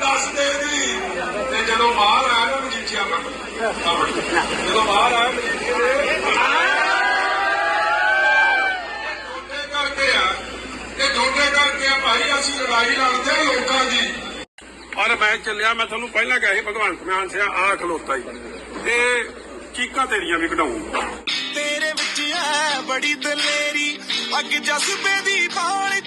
ਦੱਸ ਦੇਦੀ ਤੇ ਜਦੋਂ ਬਾਹਰ ਆਇਆ ਨਾ ਮਜੀਠੀਆ ਮੈਂ ਜਦੋਂ ਬਾਹਰ ਆਇਆ ਮਜੀਠੀਆ ਝੋਟੇ ਕਰਕੇ ਆ। ਤੇ ਝੋਟੇ ਕਰਕੇ ਆ ਭਾਈ, ਅਸੀਂ ਲੜਾਈ ਲੜਦੇ ਲੋਕਾਂ ਦੀ। ਔਰ ਮੈਂ ਚੱਲਿਆ, ਮੈਂ ਤੁਹਾਨੂੰ ਪਹਿਲਾਂ ਕਿਹਾ ਸੀ, ਭਗਵੰਤ ਮਾਨ ਸਿਆ ਆ ਖਲੋਤਾ ਹੀ ਤੇ ਚੀਕਾਂ ਤੇਰੀਆਂ ਵੀ ਕਢਾਉਂ ਤੇਰੇ ਵਿੱਚ ਹੈ ਬੜੀ ਦਲੇਰੀ। ਅੱਗ ਜਜ਼ਬੇ ਦੀ ਬਾਣੀ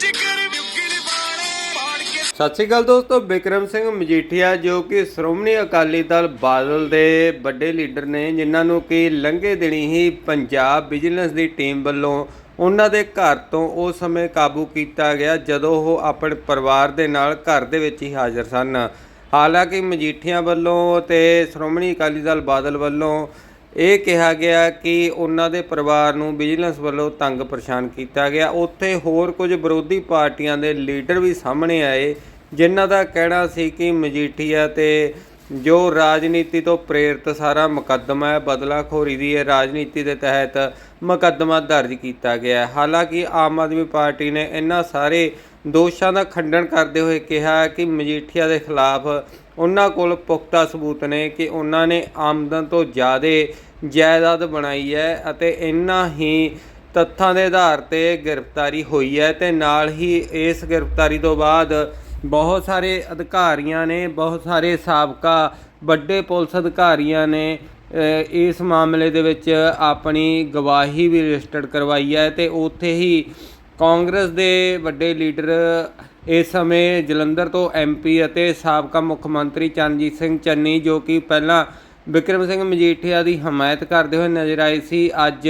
ਸਤਿ ਸ਼੍ਰੀ ਅਕਾਲ ਦੋਸਤੋ, ਬਿਕਰਮ ਸਿੰਘ ਮਜੀਠੀਆ ਜੋ ਕਿ ਸ਼੍ਰੋਮਣੀ ਅਕਾਲੀ ਦਲ ਬਾਦਲ ਦੇ ਵੱਡੇ ਲੀਡਰ ਨੇ, ਜਿਨ੍ਹਾਂ ਨੂੰ ਕਿ ਲੰਘੇ ਦਿਨੀ ਹੀ ਪੰਜਾਬ ਵਿਜੀਲੈਂਸ ਦੀ ਟੀਮ ਵੱਲੋਂ ਉਹਨਾਂ ਦੇ ਘਰ ਤੋਂ ਉਸ ਸਮੇਂ ਕਾਬੂ ਕੀਤਾ ਗਿਆ, ਜਦੋਂ ਉਹ ਆਪਣੇ ਪਰਿਵਾਰ ਦੇ ਨਾਲ ਘਰ ਦੇ ਵਿੱਚ ਹੀ ਹਾਜ਼ਰ ਸਨ। ਹਾਲਾਂਕਿ ਮਜੀਠੀਆ ਵੱਲੋਂ ਤੇ ਸ਼੍ਰੋਮਣੀ ਅਕਾਲੀ ਦਲ ਬਾਦਲ ਵੱਲੋਂ ਇਹ ਕਿਹਾ ਗਿਆ ਕਿ ਉਹਨਾਂ ਦੇ ਪਰਿਵਾਰ ਨੂੰ ਵਿਜੀਲੈਂਸ ਵੱਲੋਂ ਤੰਗ ਪਰੇਸ਼ਾਨ ਕੀਤਾ ਗਿਆ। ਉੱਥੇ ਹੋਰ ਕੁਝ ਵਿਰੋਧੀ ਪਾਰਟੀਆਂ ਦੇ ਲੀਡਰ ਵੀ ਸਾਹਮਣੇ ਆਏ ਜਿਨ੍ਹਾਂ ਦਾ ਕਹਿਣਾ ਸੀ ਕਿ ਮਜੀਠੀਆ ਤੇ ਜੋ ਰਾਜਨੀਤੀ ਤੋਂ ਪ੍ਰੇਰਿਤ ਸਾਰਾ ਮੁਕੱਦਮਾ ਹੈ, ਬਦਲਾਖੋਰੀ ਦੀ ਇਹ ਰਾਜਨੀਤੀ ਦੇ ਤਹਿਤ ਮੁਕੱਦਮਾ ਦਰਜ ਕੀਤਾ ਗਿਆ ਹਾਲਾਂਕਿ ਆਮ ਆਦਮੀ ਪਾਰਟੀ ਨੇ ਇਹਨਾਂ ਸਾਰੇ ਦੋਸ਼ਾਂ ਦਾ ਖੰਡਨ ਕਰਦੇ ਹੋਏ ਕਿਹਾ ਕਿ ਮਜੀਠੀਆ ਦੇ ਖਿਲਾਫ ਉਹਨਾਂ ਕੋਲ ਪੁਖਤਾ ਸਬੂਤ ਨੇ ਕਿ ਉਹਨਾਂ ਨੇ ਆਮਦਨ ਤੋਂ ਜ਼ਿਆਦਾ ਜਾਇਦਾਦ ਬਣਾਈ ਹੈ ਅਤੇ ਇੰਨਾ ਹੀ ਤੱਥਾਂ ਦੇ ਆਧਾਰ ਤੇ ਗ੍ਰਿਫਤਾਰੀ ਹੋਈ ਹੈ ਤੇ ਨਾਲ ਹੀ ਇਸ ਗ੍ਰਿਫਤਾਰੀ ਤੋਂ ਬਾਅਦ ਬਹੁਤ ਸਾਰੇ ਅਧਿਕਾਰੀਆਂ ਨੇ, ਬਹੁਤ ਸਾਰੇ ਸਾਬਕਾ ਵੱਡੇ ਪੁਲਿਸ ਅਧਿਕਾਰੀਆਂ ਨੇ ਇਸ ਮਾਮਲੇ ਦੇ ਵਿੱਚ ਆਪਣੀ ਗਵਾਹੀ ਵੀ ਰਜਿਸਟਰਡ ਕਰਵਾਈ ਹੈ ਤੇ ਉੱਥੇ ਹੀ ਕਾਂਗਰਸ ਦੇ ਵੱਡੇ ਲੀਡਰ ਇਸ ਸਮੇਂ ਜਲੰਧਰ ਤੋਂ ਐਮਪੀ ਅਤੇ ਸਾਬਕਾ ਮੁੱਖ ਮੰਤਰੀ ਚਰਨਜੀਤ ਸਿੰਘ ਚੰਨੀ, ਜੋ ਕਿ ਪਹਿਲਾਂ ਵਿਕਰਮ ਸਿੰਘ ਮਜੀਠੀਆ ਦੀ ਹਮਾਇਤ ਕਰਦੇ ਹੋਏ ਨਜ਼ਰ ਆਏ ਸੀ, ਅੱਜ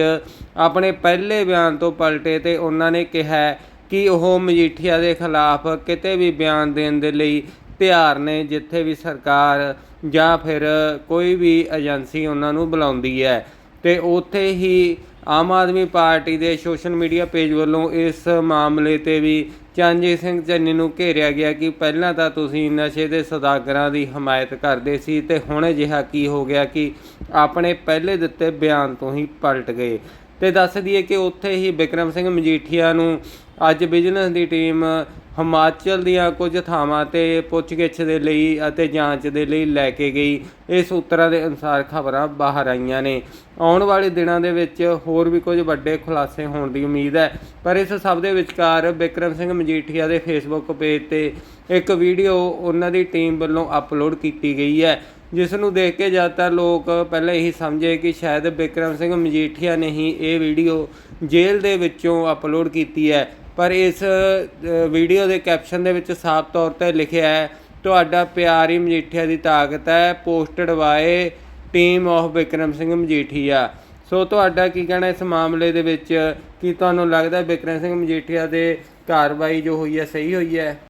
ਆਪਣੇ ਪਹਿਲੇ ਬਿਆਨ ਤੋਂ ਪਲਟੇ ਤੇ ਉਹਨਾਂ ਨੇ ਕਿਹਾ ਕਿ ਉਹ ਮਜੀਠੀਆ ਦੇ ਖਿਲਾਫ ਕਿਤੇ ਵੀ ਬਿਆਨ ਦੇਣ ਦੇ ਲਈ ਤਿਆਰ ਨੇ, ਜਿੱਥੇ ਵੀ ਸਰਕਾਰ ਜਾਂ ਫਿਰ ਕੋਈ ਵੀ ਏਜੰਸੀ ਉਹਨਾਂ ਨੂੰ ਬੁਲਾਉਂਦੀ ਹੈ। ਤੇ ਉੱਥੇ ਹੀ ਆਮ ਆਦਮੀ ਪਾਰਟੀ ਦੇ ਸੋਸ਼ਲ ਮੀਡੀਆ ਪੇਜ ਵੱਲੋਂ ਇਸ ਮਾਮਲੇ ਤੇ ਵੀ ਚਰਨਜੀਤ ਸਿੰਘ ਚੰਨੀ ਨੂੰ ਘੇਰਿਆ ਗਿਆ ਕਿ ਪਹਿਲਾਂ ਤਾਂ ਤੁਸੀਂ ਨਸ਼ੇ ਦੇ ਸੌਦਾਗਰਾਂ ਦੀ ਹਮਾਇਤ ਕਰਦੇ ਸੀ ਤੇ ਹੁਣ ਅਜਿਹਾ ਕੀ ਹੋ ਗਿਆ ਕਿ ਆਪਣੇ ਪਹਿਲੇ ਦਿੱਤੇ ਬਿਆਨ ਤੋਂ ਹੀ ਪਲਟ ਗਏ। ਤੇ ਦੱਸ ਦਈਏ ਕਿ ਉੱਥੇ ਹੀ ਵਿਕਰਮ ਸਿੰਘ ਮਜੀਠੀਆ ਨੂੰ ਅੱਜ ਬਿਜ਼ਨਸ ਦੀ ਟੀਮ ਹਿਮਾਚਲ ਦੀਆਂ ਕੁਝ ਥਾਵਾਂ ਤੇ ਪੁੱਛਗਿੱਛ ਦੇ ਲਈ ਅਤੇ ਜਾਂਚ ਦੇ ਲਈ ਲੈ ਕੇ ਗਈ। ਇਹ ਸੂਤਰਾਂ ਦੇ ਅਨੁਸਾਰ ਖਬਰਾਂ ਬਾਹਰ ਆਈਆਂ ਨੇ। ਆਉਣ ਵਾਲੇ ਦਿਨਾਂ ਦੇ ਵਿੱਚ ਹੋਰ ਵੀ ਕੁਝ ਵੱਡੇ ਖੁਲਾਸੇ ਹੋਣ ਦੀ ਉਮੀਦ ਹੈ। ਪਰ ਇਸ ਸਭ ਦੇ ਵਿਚਕਾਰ ਵਿਕਰਮ ਸਿੰਘ ਮਜੀਠੀਆ ਦੇ ਫੇਸਬੁੱਕ ਪੇਜ ਤੇ ਇੱਕ ਵੀਡੀਓ ਉਹਨਾਂ ਦੀ ਟੀਮ ਵੱਲੋਂ ਅਪਲੋਡ ਕੀਤੀ ਗਈ ਹੈ। ਜਿਸ ਨੂੰ ਦੇਖ ਕੇ ਜ਼ਿਆਦਾਤਰ ਲੋਕ ਪਹਿਲਾਂ ਇਹੀ ਸਮਝੇ ਕਿ ਸ਼ਾਇਦ ਬਿਕਰਮ ਸਿੰਘ ਮਜੀਠੀਆ ਨੇ ਹੀ ਇਹ ਵੀਡੀਓ ਜੇਲ੍ਹ ਦੇ ਵਿੱਚੋਂ ਅਪਲੋਡ ਕੀਤੀ ਹੈ। ਪਰ ਇਸ ਵੀਡੀਓ ਦੇ ਕੈਪਸ਼ਨ ਦੇ ਵਿੱਚ ਸਾਫ਼ ਤੌਰ ਤੇ ਲਿਖਿਆ ਹੈ, ਤੁਹਾਡਾ ਪਿਆਰ ਹੀ ਮਜੀਠੀਆ ਦੀ ਤਾਕਤ ਹੈ posted by team of Bikram Singh Majithia. So ਤੁਹਾਡਾ ਕੀ ਕਹਿਣਾ ਇਸ ਮਾਮਲੇ ਦੇ ਵਿੱਚ? ਕੀ ਤੁਹਾਨੂੰ ਲੱਗਦਾ ਬਿਕਰਮ ਸਿੰਘ ਮਜੀਠੀਆ ਦੇ ਕਾਰਵਾਈ ਜੋ ਹੋਈ ਹੈ, ਸਹੀ ਹੋਈ ਹੈ?